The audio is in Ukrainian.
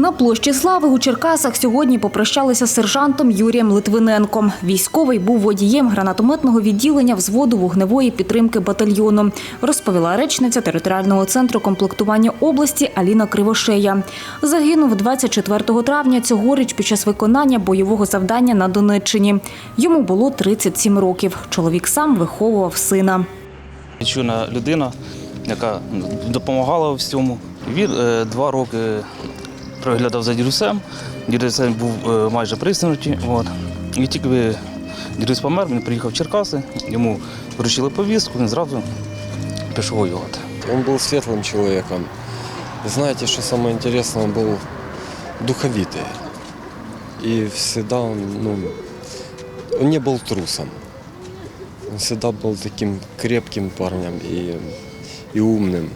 На площі Слави у Черкасах сьогодні попрощалися з сержантом Юрієм Литвиненком. Військовий був водієм гранатометного відділення взводу вогневої підтримки батальйону, розповіла речниця територіального центру комплектування області Аліна Кривошея. Загинув 24 травня цьогоріч під час виконання бойового завдання на Донеччині. Йому було 37 років. Чоловік сам виховував сина. Відчуна людина, яка допомагала у всьому. Він е, два роки приглядав за дідусем. Дідусь був е, майже приснуті. От. І тільки дідусь помер, він приїхав в Черкаси, йому вручили повістку, він зразу пішов воювати. Он был светлым человеком. Знаете, что самое интересное, он был духовитый. И всегда он, ну, он не был трусом. Он всегда был таким крепким парнем и, и умным.